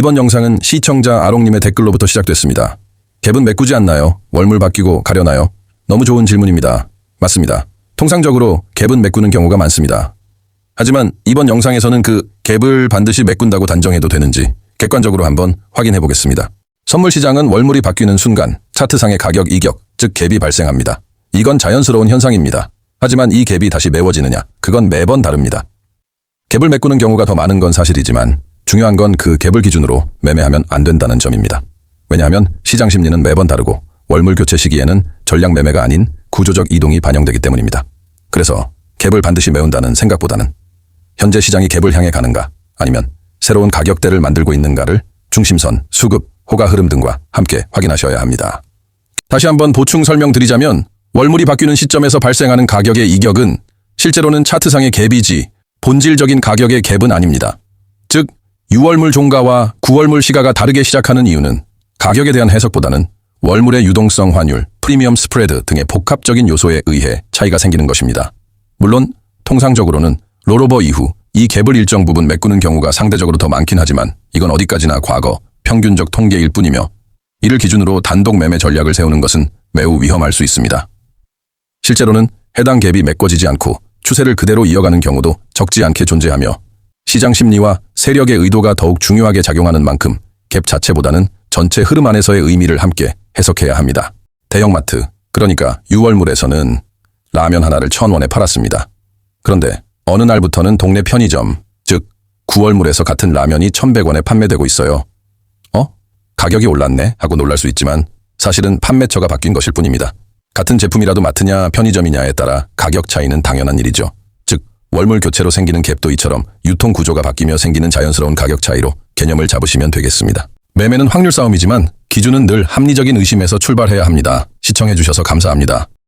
이번 영상은 시청자 아롱님의 댓글로부터 시작됐습니다. 갭은 메꾸지 않나요? 월물 바뀌고 가려나요? 너무 좋은 질문입니다. 맞습니다. 통상적으로 갭은 메꾸는 경우가 많습니다. 하지만 이번 영상에서는 그 갭을 반드시 메꾼다고 단정해도 되는지 객관적으로 한번 확인해 보겠습니다. 선물 시장은 월물이 바뀌는 순간 차트상의 가격 이격, 즉 갭이 발생합니다. 이건 자연스러운 현상입니다. 하지만 이 갭이 다시 메워지느냐? 그건 매번 다릅니다. 갭을 메꾸는 경우가 더 많은 건 사실이지만 중요한 건 그 갭을 기준으로 매매하면 안 된다는 점입니다. 왜냐하면 시장 심리는 매번 다르고 월물 교체 시기에는 전략 매매가 아닌 구조적 이동이 반영되기 때문입니다. 그래서 갭을 반드시 메운다는 생각보다는 현재 시장이 갭을 향해 가는가 아니면 새로운 가격대를 만들고 있는가를 중심선, 수급, 호가 흐름 등과 함께 확인하셔야 합니다. 다시 한번 보충 설명드리자면 월물이 바뀌는 시점에서 발생하는 가격의 이격은 실제로는 차트상의 갭이지 본질적인 가격의 갭은 아닙니다. 즉 6월물 종가와 9월물 시가가 다르게 시작하는 이유는 가격에 대한 해석보다는 월물의 유동성 환율, 프리미엄 스프레드 등의 복합적인 요소에 의해 차이가 생기는 것입니다. 물론 통상적으로는 롤오버 이후 이 갭을 일정 부분 메꾸는 경우가 상대적으로 더 많긴 하지만 이건 어디까지나 과거 평균적 통계일 뿐이며 이를 기준으로 단독 매매 전략을 세우는 것은 매우 위험할 수 있습니다. 실제로는 해당 갭이 메꿔지지 않고 추세를 그대로 이어가는 경우도 적지 않게 존재하며 시장 심리와 세력의 의도가 더욱 중요하게 작용하는 만큼 갭 자체보다는 전체 흐름 안에서의 의미를 함께 해석해야 합니다. 대형마트, 그러니까 6월물에서는 라면 하나를 천 원에 팔았습니다. 그런데 어느 날부터는 동네 편의점, 즉 9월물에서 같은 라면이 1,100원에 판매되고 있어요. 어? 가격이 올랐네 하고 놀랄 수 있지만 사실은 판매처가 바뀐 것일 뿐입니다. 같은 제품이라도 마트냐 편의점이냐에 따라 가격 차이는 당연한 일이죠. 즉 월물 교체로 생기는 갭도 이처럼 유통 구조가 바뀌며 생기는 자연스러운 가격 차이로 개념을 잡으시면 되겠습니다. 매매는 확률 싸움이지만 기준은 늘 합리적인 의심에서 출발해야 합니다. 시청해 주셔서 감사합니다.